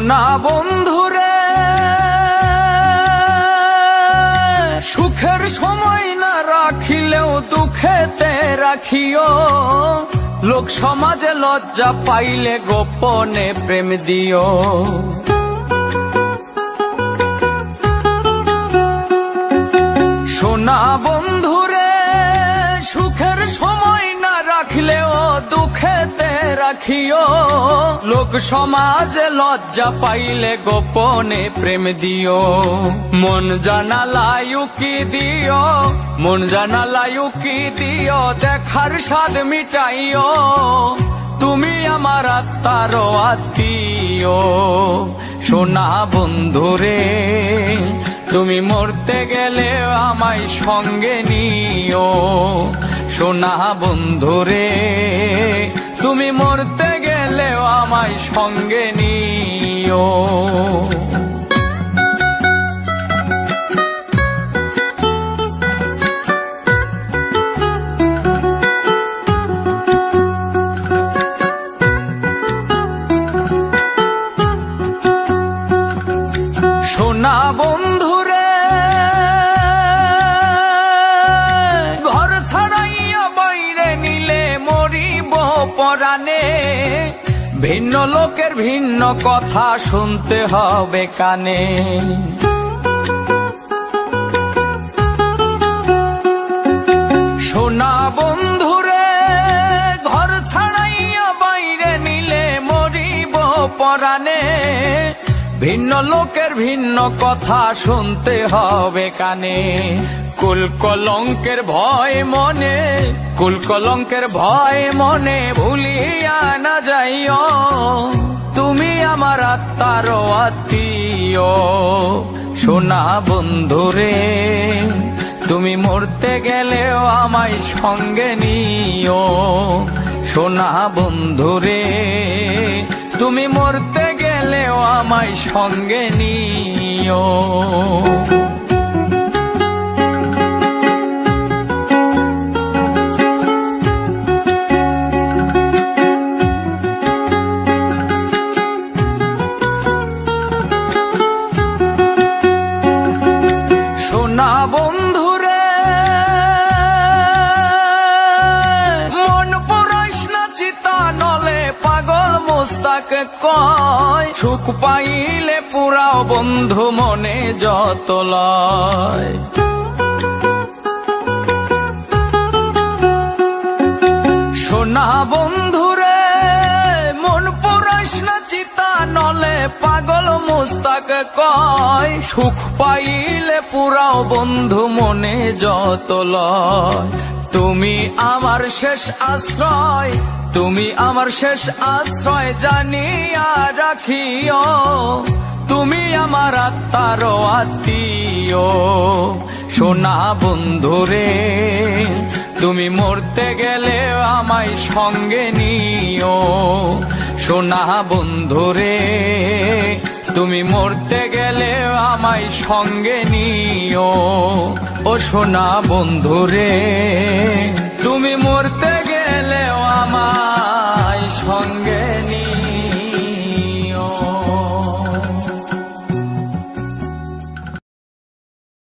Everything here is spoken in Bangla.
সোনা বন্ধুরে সুখের সময় না রাখিলেও দুঃখেতে রাখিও। লোক সমাজে লজ্জা পাইলে গোপনে প্রেম দিও। সোনা বন্ধুরে সুখের সময় না রাখলেও দুঃখেতে রাখিও। লোক সমাজে লজ্জা পাইলে গোপনে প্রেম দিও। মন জানালায়ু কি দিও? মন জানালায়ু কি দিও? দেখার স্বাদ মিটাইও। তুমি আমার আত্মার আত্মীয়। সোনা বন্ধুরে তুমি মরতে গেলে আমায় সঙ্গে নিও। সোনা বন্ধুরে তুমি মরতে গেলে আমায় সঙ্গে নিও। পরাণে ভিন্ন লোকের ভিন্ন কথা শুনতে হবে কানে। সোনা বন্ধুরে, ঘর ছাড়াইয়া বাইরে নিলে মরিব পরাণে। ভিন্ন লোকের ভিন্ন কথা শুনতে হবে কানে। কুল কলঙ্কের ভয় মনে, কুল কলঙ্কের ভয় মনে ভুলিয়া না যাইও। তুমি আমার আত্মার আত্মীয়, সোনা বন্ধুরে। তুমি মরতে গেলেও আমায় সঙ্গে নিও। সোনা বন্ধুরে, তুমি মরতে গেলেও আমায় সঙ্গে নিও। মোস্তাক কয়, সুখ পাইলে পুরাও বন্ধু মনে যত লয়। সোনা বন্ধুরে মন পুরাস চিতা নলে, পাগল মুস্তাক কয়, সুখ পাইলে পুরাও বন্ধু মনে যত লয়। তুমি আমার শেষ আশ্রয়, তুমি আমার শেষ আশ্রয় জানিয়া রাখিও। তুমি আমার আত্মার আত্মীয়। সোনা বন্ধুরে তুমি মরতে গেলে আমায় সঙ্গে নিও। সোনা বন্ধুরে তুমি মরতে গেলে আমায় সঙ্গে নিও। ও বন্ধু রে তুমি মরতে গেলেও আমায় সঙ্গে